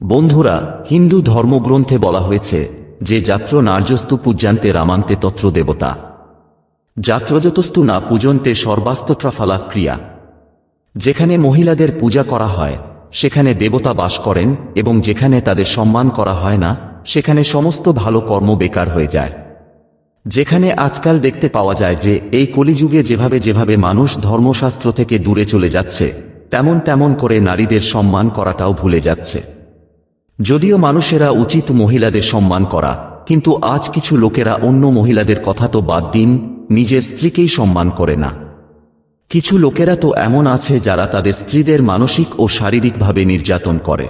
বন্ধুরা, হিন্দু ধর্মগ্রন্থে বলা হয়েছে যে যাত্র নার্যস্তু পূজ্যান্তে রামান্তে তত্র দেবতা। যাত্রযতস্তু না পূজন্তে সর্বাস্তট্রাফালা ক্রিয়া। যেখানে মহিলাদের পূজা করা হয়, সেখানে দেবতা বাস করেন এবং যেখানে তাদের সম্মান করা হয় না, সেখানে সমস্ত ভালো কর্ম বেকার হয়ে যায়। যেখানে আজকাল দেখতে পাওয়া যায় যে এই কলিযুগে যেভাবে যেভাবে মানুষ ধর্মশাস্ত্র থেকে দূরে চলে যাচ্ছে, তেমন তেমন করে নারীদের সম্মান করাটাও ভুলে যাচ্ছে। যদিও মানুষেরা উচিত মহিলাদের সম্মান করা, কিন্তু আজ কিছু লোকেরা অন্য মহিলাদের কথা তো বাদ দিন, নিজের স্ত্রীকেই সম্মান করে না। কিছু লোকেরা তো এমন আছে যারা তাদের স্ত্রীদের মানসিক ও শারীরিকভাবে নির্যাতন করে।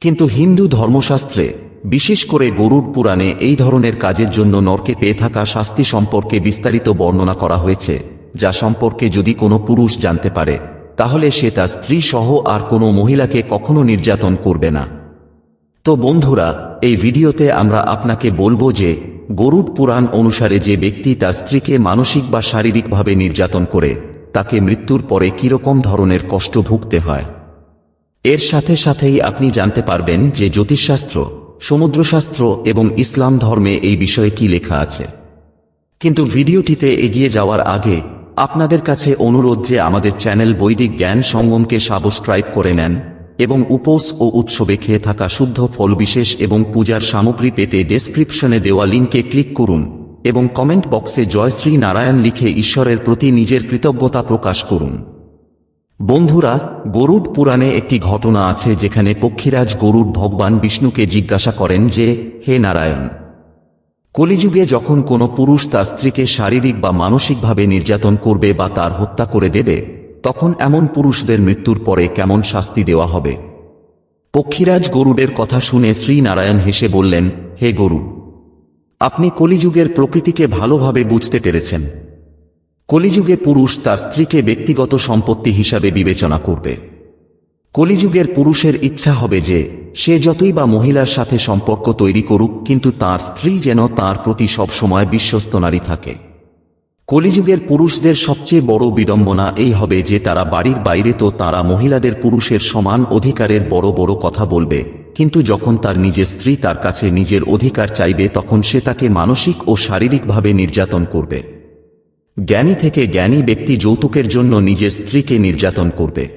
কিন্তু হিন্দু ধর্মশাস্ত্রে, বিশেষ করে গরুর পুরাণে এই ধরনের কাজের জন্য নরকে পেয়ে থাকা শাস্তি সম্পর্কে বিস্তারিত বর্ণনা করা হয়েছে, যা সম্পর্কে যদি কোনো পুরুষ জানতে পারে, তাহলে সে তার স্ত্রী সহ আর কোনো মহিলাকে কখনো নির্যাতন করবে না। তো বন্ধুরা, এই ভিডিওতে আমরা আপনাকে বলব যে, গরুড পুরাণ অনুসারে যে ব্যক্তি তার স্ত্রীকে মানসিক বা শারীরিকভাবে নির্যাতন করে, তাকে মৃত্যুর পরে কীরকম ধরনের কষ্ট ভুগতে হয়। এর সাথে সাথেই আপনি জানতে পারবেন যে জ্যোতিষশাস্ত্র, সমুদ্রশাস্ত্র এবং ইসলাম ধর্মে এই বিষয়ে কি লেখা আছে। কিন্তু ভিডিওটিতে এগিয়ে যাওয়ার আগে, আপনাদের কাছে অনুরোধ যে আমাদের চ্যানেল বৈদিক জ্ঞান সঙ্গমকে সাবস্ক্রাইব করে নেন এবং উপোস ও উৎসবে খেয়ে থাকা শুদ্ধ ফল বিশেষ এবং পূজার সামগ্রী পেতে ডেসক্রিপশনে দেওয়া লিঙ্কে ক্লিক করুন এবং কমেন্ট বক্সে জয় শ্রী নারায়ণ লিখে ঈশ্বরের প্রতি নিজের কৃতজ্ঞতা প্রকাশ করুন। বন্ধুরা, গরুড পুরাণে একটি ঘটনা আছে যেখানে পক্ষীরাজ গরুড ভগবান বিষ্ণুকে জিজ্ঞাসা করেন যে, হে নারায়ণ, কলিযুগে যখন কোনো পুরুষ তার স্ত্রীকে শারীরিক বা মানসিকভাবে নির্যাতন করবে বা তার হত্যা করে দেবে তখন এমন পুরুষদের মৃত্যুর পরে কেমন শাস্তি দেওয়া হবে? পক্ষীরাজ গরুডের কথা শুনে শ্রীনারায়ণ হেসে বললেন, হে গরু, আপনি কলিযুগের প্রকৃতিকে ভালোভাবে বুঝতে পেরেছেন। কলিযুগে পুরুষ তার স্ত্রীকে ব্যক্তিগত সম্পত্তি হিসাবে বিবেচনা করবে। কলিযুগের পুরুষের ইচ্ছা হবে যে, সে যতই বা মহিলার সাথে সম্পর্ক তৈরি করুক, কিন্তু তার স্ত্রী যেন তার প্রতি সবসময় বিশ্বস্ত নারী থাকে। কলিযুগের পুরুষদের সবচেয়ে বড় বিড়ম্বনা এই হবে যে তারা বাড়ির বাইরে তো তারা মহিলাদের পুরুষের সমান অধিকারের বড় বড় কথা বলবে। কিন্তু যখন তার নিজের স্ত্রী তার কাছে নিজের অধিকার চাইবে তখন সে তাকে মানসিক ও শারীরিকভাবে নির্যাতন করবে। জ্ঞানী থেকে জ্ঞানী ব্যক্তি যৌতুকের জন্য নিজের স্ত্রীকে নির্যাতন করবে।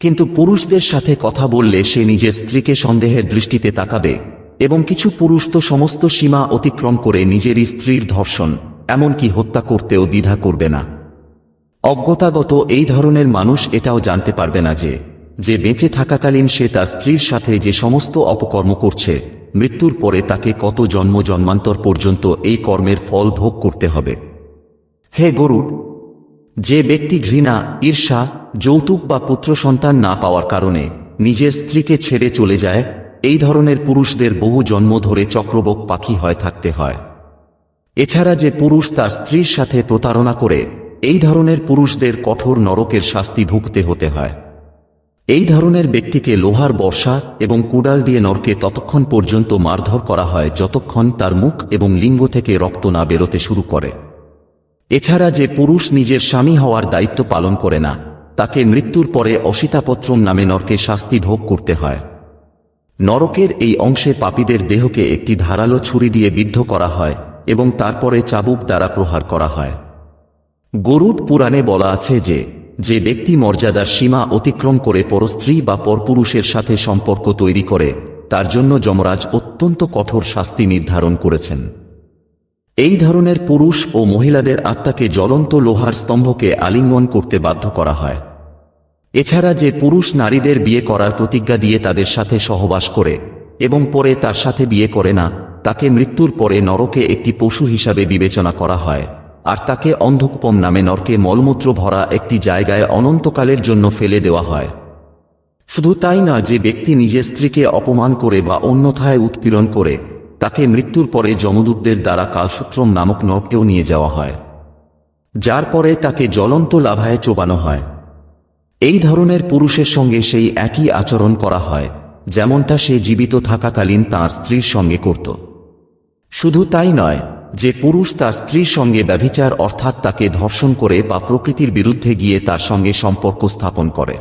কিন্তু পুরুষদের সাথে কথা বললে সে নিজের স্ত্রীকে সন্দেহের দৃষ্টিতে তাকাবে এবং কিছু পুরুষ তো সমস্ত সীমা অতিক্রম করে নিজেরই স্ত্রীর ধর্ষণ। এমনকি হত্যা করতেও দ্বিধা করবে না। অজ্ঞতাগত এই ধরনের মানুষ এটাও জানতে পারবে না যে যে বেঁচে থাকাকালীন সে তার স্ত্রীর সাথে যে সমস্ত অপকর্ম করছে, মৃত্যুর পরে তাকে কত জন্ম জন্মান্তর পর্যন্ত এই কর্মের ফল ভোগ করতে হবে। হে গরুড, যে ব্যক্তি ঘৃণা, ঈর্ষা, যৌতুক বা পুত্র সন্তান না পাওয়ার কারণে নিজের স্ত্রীকে ছেড়ে চলে যায়, এই ধরনের পুরুষদের বহু জন্ম ধরে চক্রবক পাখি হয় থাকতে হয়। এছাড়া যে পুরুষ তার স্ত্রীর সাথে প্রতারণা করে, এই ধরনের পুরুষদের কঠোর নরকের শাস্তি ভুগতে হতে হয়। এই ধরনের ব্যক্তিকে লোহার বর্ষা এবং কুড়াল দিয়ে নরকে ততক্ষণ পর্যন্ত মারধর করা হয় যতক্ষণ তার মুখ এবং লিঙ্গ থেকে রক্ত না বেরোতে শুরু করে। এছাড়া যে পুরুষ নিজের স্বামী হওয়ার দায়িত্ব পালন করে না, তাকে মৃত্যুর পরে অসিতাপত্রম নামে নরকে শাস্তি ভোগ করতে হয়। নরকের এই অংশে পাপীদের দেহকে একটি ধারালো ছুরি দিয়ে বিদ্ধ করা হয় এবং তারপরে চাবুক দ্বারা প্রহার করা হয়। গরুড পুরাণে বলা আছে যে যে ব্যক্তি মর্যাদার সীমা অতিক্রম করে পরস্ত্রী বা পরপুরুষের সাথে সম্পর্ক তৈরি করে, তার জন্য যমরাজ অত্যন্ত কঠোর শাস্তি নির্ধারণ করেছেন। এই ধরনের পুরুষ ও মহিলাদের আত্মাকে জ্বলন্ত লোহার স্তম্ভকে আলিঙ্গন করতে বাধ্য করা হয়। এছাড়া যে পুরুষ নারীদের বিয়ে করার প্রতিজ্ঞা দিয়ে তাদের সাথে সহবাস করে এবং পরে তার সাথে বিয়ে করে না তাকে মৃত্যুর পরে নরকে একটি পশু হিসাবে বিবেচনা করা হয়, আর তাকে অন্ধকুপম নামে নরকে মলমূত্র ভরা একটি জায়গায় অনন্তকালের জন্য ফেলে দেওয়া হয়। শুধু তাই না যে ব্যক্তি নিজের স্ত্রীকে অপমান করে বা অন্যথায় উৎপীড়ন করে, তাকে মৃত্যুর পরে যমদূতদের দ্বারা কালসূত্রম নামক নরকেও নিয়ে যাওয়া হয়, যার পরে তাকে জ্বলন্ত লাভায় চোবানো হয়। এই ধরনের পুরুষের সঙ্গে সেই একই আচরণ করা হয়, যেমনটা সে জীবিত থাকাকালীন তার স্ত্রীর সঙ্গে করত। শুধু তাই নয়, যে পুরুষ তার স্ত্রীর সঙ্গে ব্যভিচার অর্থাৎ তাকে ধর্ষণ করে বা প্রকৃতির বিরুদ্ধে গিয়ে তার সঙ্গে সম্পর্ক স্থাপন করে।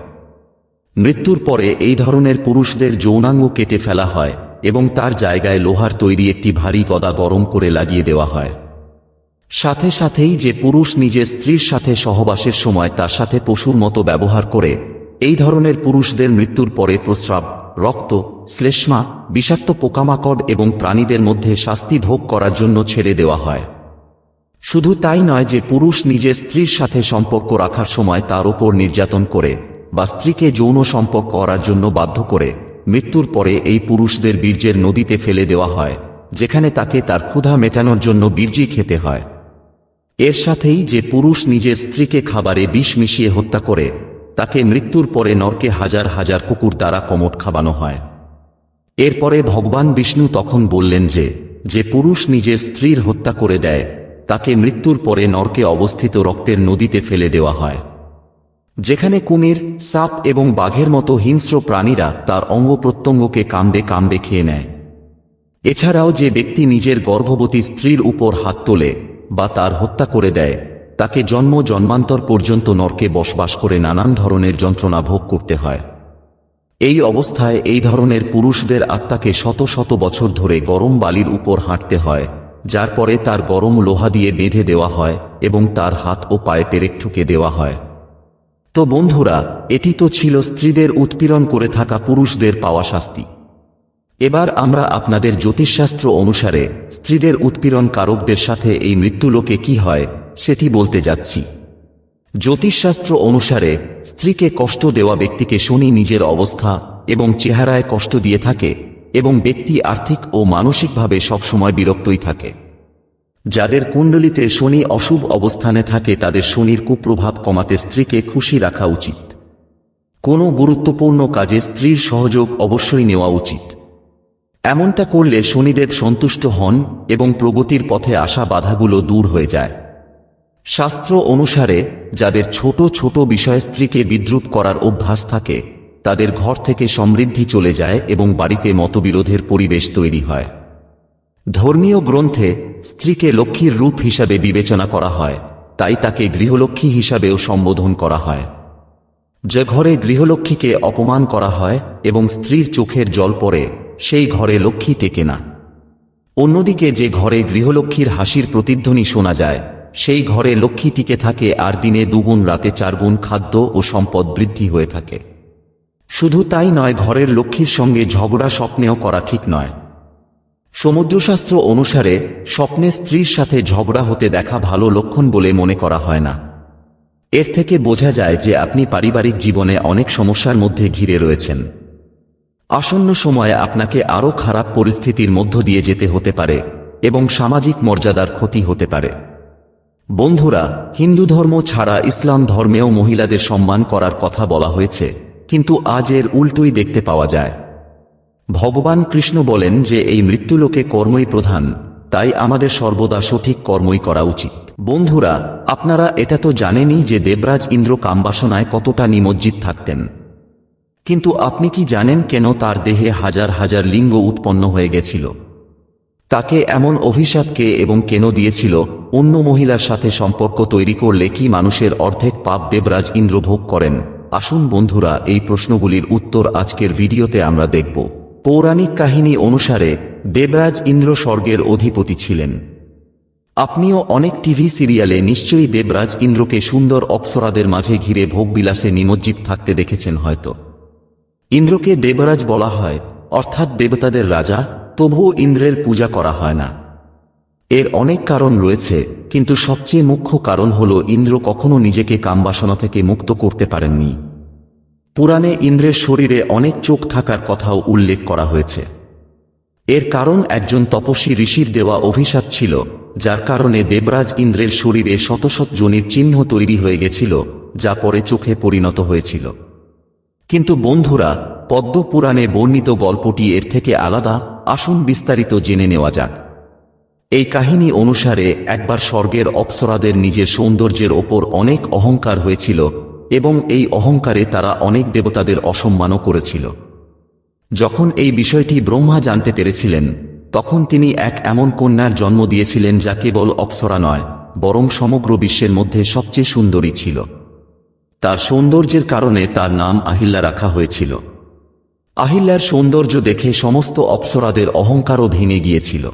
মৃত্যুর পরে এই ধরনের পুরুষদের যৌনাঙ্গ কেটে ফেলা হয় এবং তার জায়গায় লোহার তৈরি একটি ভারী গদা গরম করে লাগিয়ে দেওয়া হয়। সাথে সাথেই যে পুরুষ নিজের স্ত্রীর সাথে সহবাসের সময় তার সাথে পশুর মতো ব্যবহার করে, এই ধরনের পুরুষদের মৃত্যুর পরে প্রস্রাব রক্ত, শ্লেষ্মা, বিষাক্ত পোকামাকড় এবং প্রাণীদের মধ্যে শাস্তি ভোগ করার জন্য ছেড়ে দেওয়া হয়। শুধু তাই নয় যে পুরুষ নিজের স্ত্রীর সাথে সম্পর্ক রাখার সময় তার ওপর নির্যাতন করে বা স্ত্রীকে যৌন সম্পর্ক করার জন্য বাধ্য করে মৃত্যুর পরে এই পুরুষদের বীর্যের নদীতে ফেলে দেওয়া হয়, যেখানে তাকে তার ক্ষুধা মেটানোর জন্য বীর্যি খেতে হয়। এর সাথেই যে পুরুষ নিজের স্ত্রীকে খাবারে বিষ মিশিয়ে হত্যা করে তাকে মৃত্যুর পরে নরকে হাজার হাজার কুকুর দ্বারা কমট খাওয়ানো হয়। এরপরে ভগবান বিষ্ণু তখন বললেন যে যে পুরুষ নিজের স্ত্রীর হত্যা করে দেয়, তাকে মৃত্যুর পরে নরকে অবস্থিত রক্তের নদীতে ফেলে দেওয়া হয়। যেখানে কুমির, সাপ এবং বাঘের মতো হিংস্র প্রাণীরা তার অঙ্গ প্রত্যঙ্গকে কামড়ে কামড়ে খেয়ে নেয়। এছাড়াও যে ব্যক্তি নিজের গর্ভবতী স্ত্রীর উপর হাত তোলে বা তার হত্যা করে দেয় তাকে জন্ম জন্মান্তর পর্যন্ত নরকে বসবাস করে নানান ধরনের যন্ত্রণা ভোগ করতে হয়। এই অবস্থায় এই ধরনের পুরুষদের আত্মাকে শত শত বছর ধরে গরম বালির উপর হাঁটতে হয়, যার পরে তার গরম লোহা দিয়ে বেঁধে দেওয়া হয় এবং তার হাত ও পায়ে পেরেক ঠুকে দেওয়া হয়। তো বন্ধুরা, এটি তো ছিল স্ত্রীদের উৎপীড়ন করে থাকা পুরুষদের পাওয়া শাস্তি। এবার আমরা আপনাদের জ্যোতিষশাস্ত্র অনুসারে স্ত্রীদের উৎপীড়ন কারকদের সাথে এই মৃত্যুলোকে কি হয় সেটি বলতে যাচ্ছি। জ্যোতিষশাস্ত্র অনুসারে, স্ত্রীকে কষ্ট দেওয়া ব্যক্তিকে শনি নিজের অবস্থা এবং চেহারায় কষ্ট দিয়ে থাকে এবং ব্যক্তি আর্থিক ও মানসিকভাবে সবসময় বিরক্তই থাকে। যাদের কুণ্ডলিতে শনি অশুভ অবস্থানে থাকে, তাদের শনির কুপ্রভাব কমাতে স্ত্রীকে খুশি রাখা উচিত। কোনো গুরুত্বপূর্ণ কাজে স্ত্রীর সহযোগ অবশ্যই নেওয়া উচিত। এমনটা করলে শনিদেব সন্তুষ্ট হন এবং প্রগতির পথে আসা বাধাগুলো দূর হয়ে যায়। শাস্ত্র অনুসারে, যাদের ছোট ছোট বিষয়ে স্ত্রীকে বিদ্রুপ করার অভ্যাস থাকে, তাদের ঘর থেকে সমৃদ্ধি চলে যায় এবং বাড়িতে মতবিরোধের পরিবেশ তৈরি হয়। ধর্মীয় গ্রন্থে স্ত্রীকে লক্ষ্মীর রূপ হিসাবে বিবেচনা করা হয়, তাই তাকে গৃহলক্ষ্মী হিসাবেও সম্বোধন করা হয়। যে ঘরে গৃহলক্ষ্মীকে অপমান করা হয় এবং স্ত্রীর চোখের জল পড়ে, সেই ঘরে লক্ষ্মী টেকে না। অন্যদিকে যে ঘরে গৃহলক্ষ্মীর হাসির প্রতিধ্বনি শোনা যায় সেই ঘরে লক্ষ্মী টিকে থাকে আর দিনে দুগুণ রাতে চারগুণ খাদ্য ও সম্পদ বৃদ্ধি হয়ে থাকে। শুধু তাই নয়, ঘরের লক্ষ্মীর সঙ্গে ঝগড়া স্বপ্নেও করা ঠিক নয়। সমুদ্রশাস্ত্র অনুসারে, স্বপ্নে স্ত্রীর সাথে ঝগড়া হতে দেখা ভালো লক্ষণ বলে মনে করা হয় না। এর থেকে বোঝা যায় যে আপনি পারিবারিক জীবনে অনেক সমস্যার মধ্যে ঘিরে রয়েছেন। আসন্ন সময়ে আপনাকে আরও খারাপ পরিস্থিতির মধ্য দিয়ে যেতে হতে পারে এবং সামাজিক মর্যাদার ক্ষতি হতে পারে। বন্ধুরা, হিন্দু ধর্ম ছাড়া ইসলাম ধর্মেও মহিলাদের সম্মান করার কথা বলা হয়েছে, কিন্তু আজ এর উল্টোই দেখতে পাওয়া যায়। ভগবান কৃষ্ণ বলেন যে এই মৃত্যুলোকে কর্মই প্রধান, তাই আমাদের সর্বদা সঠিক কর্মই করা উচিত। বন্ধুরা, আপনারা এটা তো জানেনই যে দেবরাজ ইন্দ্র কামবাসনায় কতটা নিমজ্জিত থাকতেন। কিন্তু আপনি কি জানেন কেন তার দেহে হাজার হাজার লিঙ্গ উৎপন্ন হয়ে গেছিল? তাকে এমন অভিশাপকে এবং কেন দিয়েছিল, অন্য মহিলার সাথে সম্পর্ক তৈরি করলে কি মানুষের অর্ধেক পাপ দেবরাজ ইন্দ্র ভোগ করেন? আসুন বন্ধুরা, এই প্রশ্নগুলির উত্তর আজকের ভিডিওতে আমরা দেখব। পৌরাণিক কাহিনী অনুসারে, দেবরাজ ইন্দ্র স্বর্গের অধিপতি ছিলেন। আপনিও অনেক টিভি সিরিয়ালে নিশ্চয়ই দেবরাজ ইন্দ্রকে সুন্দর অপ্সরাদের মাঝে ঘিরে ভোগবিলাসে নিমজ্জিত থাকতে দেখেছেন হয়তো। ইন্দ্রকে দেবরাজ বলা হয়, অর্থাৎ দেবতাদের রাজা? তবুও ইন্দ্রের পূজা করা হয় না। এর অনেক কারণ রয়েছে, কিন্তু সবচেয়ে মুখ্য কারণ হল ইন্দ্র কখনো নিজেকে কামবাসনা থেকে মুক্ত করতে পারেননি। পুরাণে ইন্দ্রের শরীরে অনেক চোখ থাকার কথাও উল্লেখ করা হয়েছে। এর কারণ একজন তপস্বী ঋষির দেওয়া অভিশাপ ছিল, যার কারণে দেবরাজ ইন্দ্রের শরীরে শত শত জনির চিহ্ন তৈরি হয়ে গেছিল, যা পরে চোখে পরিণত হয়েছিল। কিন্তু বন্ধুরা, পদ্মপুরাণে বর্ণিত গল্পটি এর থেকে আলাদা। আসুন বিস্তারিত জেনে নেওয়া যাক। এই কাহিনী অনুসারে একবার স্বর্গের অপ্সরাদের নিজের সৌন্দর্যের ওপর অনেক অহংকার হয়েছিল এবং এই অহংকারে তারা অনেক দেবতাদের অসম্মানও করেছিল। যখন এই বিষয়টি ব্রহ্মা জানতে পেরেছিলেন, তখন তিনি এক এমন কন্যার জন্ম দিয়েছিলেন যা কেবল অপ্সরা নয়, বরং সমগ্র বিশ্বের মধ্যে সবচেয়ে সুন্দরী ছিল। তার সৌন্দর্যের কারণে তার নাম আহিল্যা রাখা হয়েছিল। আহিল্যার সৌন্দর্য দেখে সমস্ত অপ্সরাদের অহংকারও ভেঙে গিয়েছিল।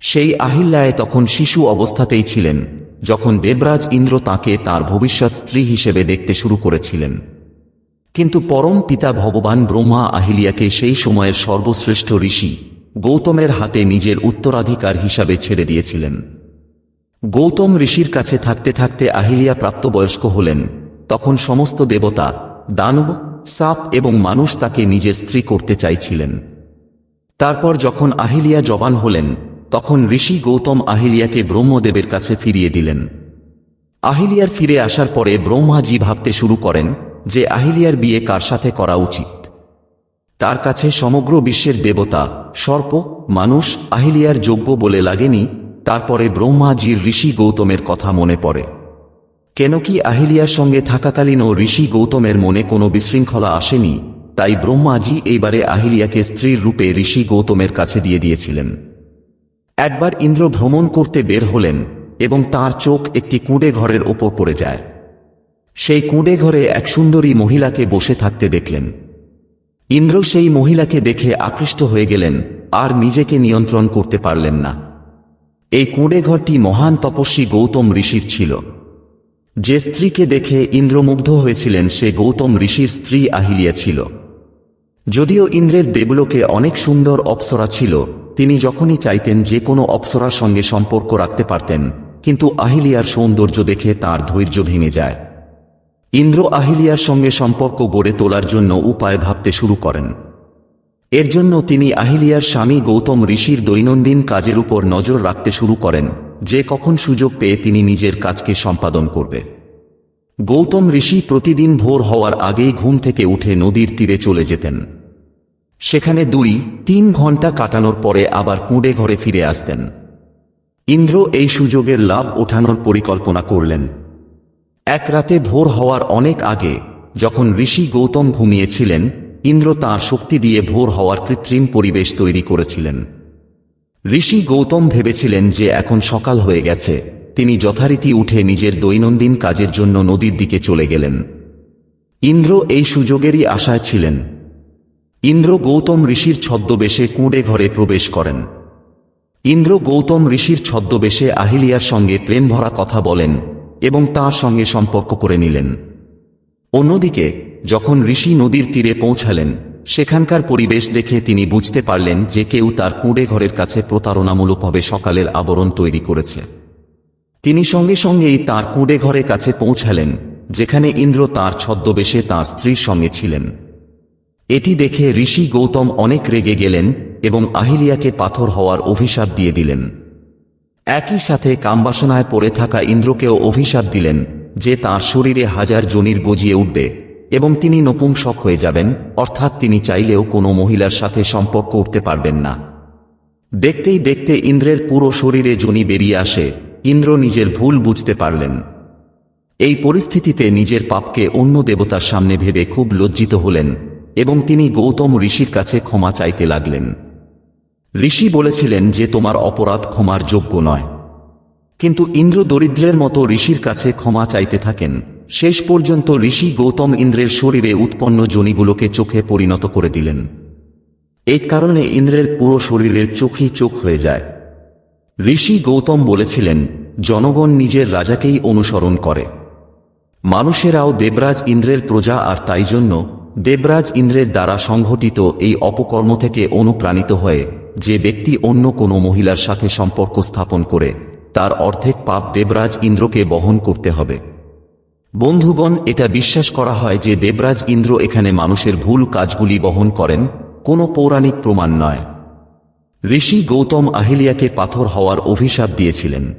সেই আহিল্যায় তখন শিশু অবস্থাতেই ছিলেন, যখন দেবরাজ ইন্দ্র তাকে তার ভবিষ্যৎ স্ত্রী হিসেবে দেখতে শুরু করেছিলেন। কিন্তু পরম পিতা ভগবান ব্রহ্মা আহিলিয়াকে সেই সময়ের সর্বশ্রেষ্ঠ ঋষি গৌতমের হাতে নিজের উত্তরাধিকার হিসাবে ছেড়ে দিয়েছিলেন। গৌতম ঋষির কাছে থাকতে থাকতে আহিলিয়া প্রাপ্তবয়স্ক হলেন, তখন সমস্ত দেবতা দানব, সাপ এবং মানুষ তাকে নিজের স্ত্রী করতে চাইছিলেন। তারপর যখন আহিলিয়া জবান হলেন, তখন ঋষি গৌতম আহিলিয়াকে ব্রহ্মদেবের কাছে ফিরিয়ে দিলেন। আহিলিয়ার ফিরে আসার পরে ব্রহ্মাজি ভাবতে শুরু করেন যে আহিলিয়ার বিয়ে কার সাথে করা উচিত। তার কাছে সমগ্র বিশ্বের দেবতা, সর্প, মানুষ, আহিলিয়ার যোগ্য বলে লাগেনি, তারপরে ব্রহ্মাজির ঋষি গৌতমের কথা মনে পড়ে। কেন কি আহিলিয়ার সঙ্গে থাকাকালীন ও ঋষি গৌতমের মনে কোনো বিশৃঙ্খলা আসেনি, তাই ব্রহ্মাজি এইবারে আহিলিয়াকে স্ত্রীর রূপে ঋষি গৌতমের কাছে দিয়ে দিয়েছিলেন। একবার ইন্দ্র ভ্রমণ করতে বের হলেন এবং তার চোখ একটি কুঁড়ে ঘরের ওপর পড়ে যায়। সেই কুঁড়ে ঘরে এক সুন্দরী মহিলাকে বসে থাকতে দেখলেন। ইন্দ্র সেই মহিলাকে দেখে আকৃষ্ট হয়ে গেলেন, আর নিজেকে নিয়ন্ত্রণ করতে পারলেন না। এই কুঁড়ে ঘরটি মহান তপস্বী গৌতম ঋষির ছিল। যে স্ত্রীকে দেখে ইন্দ্রমুগ্ধ হয়েছিলেন, সে গৌতম ঋষির স্ত্রী আহিলিয়া ছিল। যদিও ইন্দ্রের দেবলোকে অনেক সুন্দর অপ্সরা ছিল, তিনি যখনই চাইতেন যে কোনো অপ্সরার সঙ্গে সম্পর্ক রাখতে পারতেন, কিন্তু আহিলিয়ার সৌন্দর্য দেখে তার ধৈর্য ভেঙে যায়। ইন্দ্র আহিলিয়ার সঙ্গে সম্পর্ক গড়ে তোলার জন্য উপায় ভাবতে শুরু করেন। এর জন্য তিনি আহিলিয়ার স্বামী গৌতম ঋষির দৈনন্দিন কাজের উপর নজর রাখতে শুরু করেন। যে কখন সুযোগ পেয়ে তিনি নিজের কাজকে সম্পাদন করবে। গৌতম ঋষি প্রতিদিন ভোর হওয়ার আগেই ঘুম থেকে উঠে নদীর তীরে চলে যেতেন। সেখানে দুই, তিন ঘণ্টা কাটানোর পরে আবার কুঁড়ে ঘরে ফিরে আসতেন। ইন্দ্র এই সুযোগের লাভ ওঠানোর পরিকল্পনা করলেন। এক রাতে ভোর হওয়ার অনেক আগে, যখন ঋষি গৌতম ঘুমিয়েছিলেন, ইন্দ্র তাঁর শক্তি দিয়ে ভোর হওয়ার কৃত্রিম পরিবেশ তৈরি করেছিলেন। ঋষি গৌতম ভেবেছিলেন যে এখন সকাল হয়ে গেছে। তিনি যথারীতি উঠে নিজের দৈনন্দিন কাজের জন্য নদীর দিকে চলে গেলেন। ইন্দ্র এই সুযোগেরই আশায় ছিলেন। ইন্দ্র গৌতম ঋষির ছদ্মবেশে কুঁড়ে ঘরে প্রবেশ করেন। ইন্দ্র গৌতম ঋষির ছদ্মবেশে আহিলিয়ার সঙ্গে প্রেম ভরা কথা বলেন এবং তার সঙ্গে সম্পর্ক করে নিলেন। অন্যদিকে, যখন ঋষি নদীর তীরে পৌঁছালেন সেখানকার পরিবেশ দেখে তিনি বুঝতে পারলেন যে কেউ তার কুঁড়ে ঘরের কাছে প্রতারণামূলকভাবে সকালের আবরণ তৈরি করেছে। তিনি সঙ্গে সঙ্গেই তার কুঁড়ে ঘরের কাছে পৌঁছালেন, যেখানে ইন্দ্র তার ছদ্মবেশে তার স্ত্রীর সঙ্গে ছিলেন। এটি দেখে ঋষি গৌতম অনেক রেগে গেলেন এবং আহিলিয়াকে পাথর হওয়ার অভিশাপ দিয়ে দিলেন। একই সাথে কামবাসনায় পড়ে থাকা ইন্দ্রকেও অভিশাপ দিলেন যে তার শরীরে হাজার জনির গজিয়ে উঠবে। এবং তিনি নপুংসক হয়ে যাবেন, অর্থাৎ তিনি চাইলেও কোনো মহিলার সাথে সম্পর্ক উঠতে পারবেন না। দেখতেই দেখতে ইন্দ্রের পুরো শরীরে জনি বেরিয়ে আসে, ইন্দ্র নিজের ভুল বুঝতে পারলেন। এই পরিস্থিতিতে নিজের পাপকে অন্য দেবতার সামনে ভেবে খুব লজ্জিত হলেন, এবং তিনি গৌতম ঋষির কাছে ক্ষমা চাইতে লাগলেন। ঋষি বলেছিলেন যে, তোমার অপরাধ ক্ষমার যোগ্য নয়। কিন্তু ইন্দ্র দরিদ্রের মতো ঋষির কাছে ক্ষমা চাইতে থাকেন। শেষ পর্যন্ত ঋষি গৌতম ইন্দ্রের শরীরে উৎপন্ন জনিগুলোকে চোখে পরিণত করে দিলেন। এই কারণে ইন্দ্রের পুরো শরীরের চোখই চোখ হয়ে যায়। ঋষি গৌতম বলেছিলেন, জনগণ নিজের রাজাকেই অনুসরণ করে। মানুষেরাও দেবরাজ ইন্দ্রের প্রজা আর তাই জন্য দেবরাজ ইন্দ্রের দ্বারা সংঘটিত এই অপকর্ম থেকে অনুপ্রাণিত হয়ে যে ব্যক্তি অন্য কোনো মহিলার সাথে সম্পর্ক স্থাপন করে, তার অর্ধেক পাপ দেবরাজ ইন্দ্রকে বহন করতে হবে। বন্ধুগণ, এটা বিশ্বাস করা হয় যে দেবরাজ ইন্দ্র এখানে মানুষের ভুল কাজগুলি বহন করেন, কোনো পৌরাণিক প্রমাণ নয়। ঋষি গৌতম আহিলিয়াকে পাথর হওয়ার অভিশাপ দিয়েছিলেন।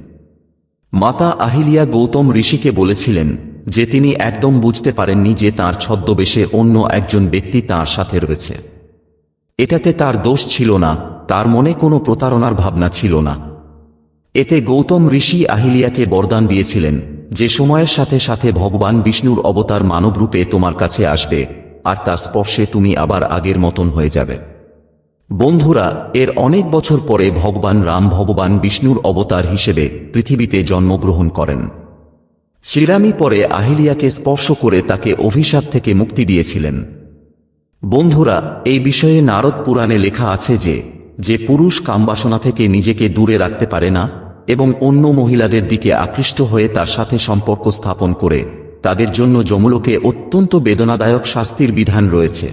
মাতা আহিলিয়া গৌতম ঋষিকে বলেছিলেন যে তিনি একদম বুঝতে পারেননি যে তার ছদ্মবেশে অন্য একজন ব্যক্তি তার সাথে রয়েছে। এটাতে তার দোষ ছিল না, তার মনে কোনো প্রতারণার ভাবনা ছিল না। এতে গৌতম ঋষি আহিলিয়াকে বরদান দিয়েছিলেন। যে সময়ের সাথে সাথে ভগবান বিষ্ণুর অবতার মানবরূপে তোমার কাছে আসবে, আর তার স্পর্শে তুমি আবার আগের মতন হয়ে যাবে। বন্ধুরা, এর অনেক বছর পরে ভগবান রাম ভগবান বিষ্ণুর অবতার হিসেবে পৃথিবীতে জন্মগ্রহণ করেন। শ্রীরামই পরে আহিলিয়াকে স্পর্শ করে তাকে অভিশাপ থেকে মুক্তি দিয়েছিলেন। বন্ধুরা, এই বিষয়ে নারদ পুরাণে লেখা আছে যে যে পুরুষ কামবাসনা থেকে নিজেকে দূরে রাখতে পারে না এবং অন্য মহিলাদের দিকে আকৃষ্ট হয়ে তার সাথে সম্পর্ক স্থাপন করে। তাদের জন্য যমুলোকে অত্যন্ত বেদনাদায়ক শাস্তির বিধান রয়েছে।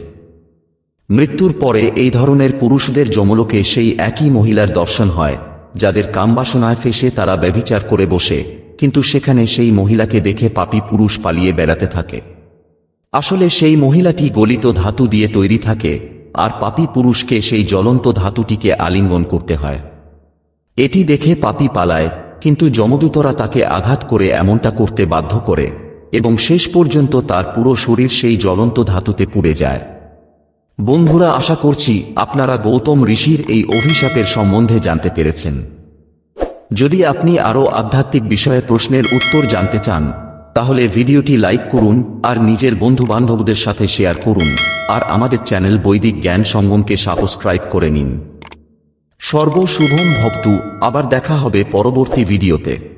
মৃত্যুর পরে এই ধরনের পুরুষদের যমলোকে সেই একই মহিলার দর্শন হয়, যাদের কামবাসনায় ফেসে তারা ব্যভিচার করে বসে, কিন্তু সেখানে সেই মহিলাকে দেখে পাপী পুরুষ পালিয়ে বেড়াতে থাকে। আসলে সেই মহিলাটি গলিত ধাতু দিয়ে তৈরি থাকে, আর পাপী পুরুষকে সেই জ্বলন্ত ধাতুটিকে আলিঙ্গন করতে হয়। এটি দেখে পাপী পালায়, কিন্তু যমদূতরা তাকে আঘাত করে এমনটা করতে বাধ্য করে, এবং শেষ পর্যন্ত তার পুরো শরীর সেই জ্বলন্ত ধাতুতে পুড়ে যায়। বন্ধুরা, আশা করছি আপনারা গৌতম ঋষির এই অভিশাপের সম্বন্ধে জানতে পেরেছেন। যদি আপনি আরও আধ্যাত্মিক বিষয়ে প্রশ্নের উত্তর জানতে চান, তাহলে ভিডিওটি লাইক করুন আর নিজের বন্ধু বান্ধবদের সাথে শেয়ার করুন, আর আমাদের চ্যানেল বৈদিক জ্ঞান সঙ্গমকে সাবস্ক্রাইব করে নিন। সর্বশুভম ভক্ত আবার দেখা হবে পরবর্তী ভিডিওতে।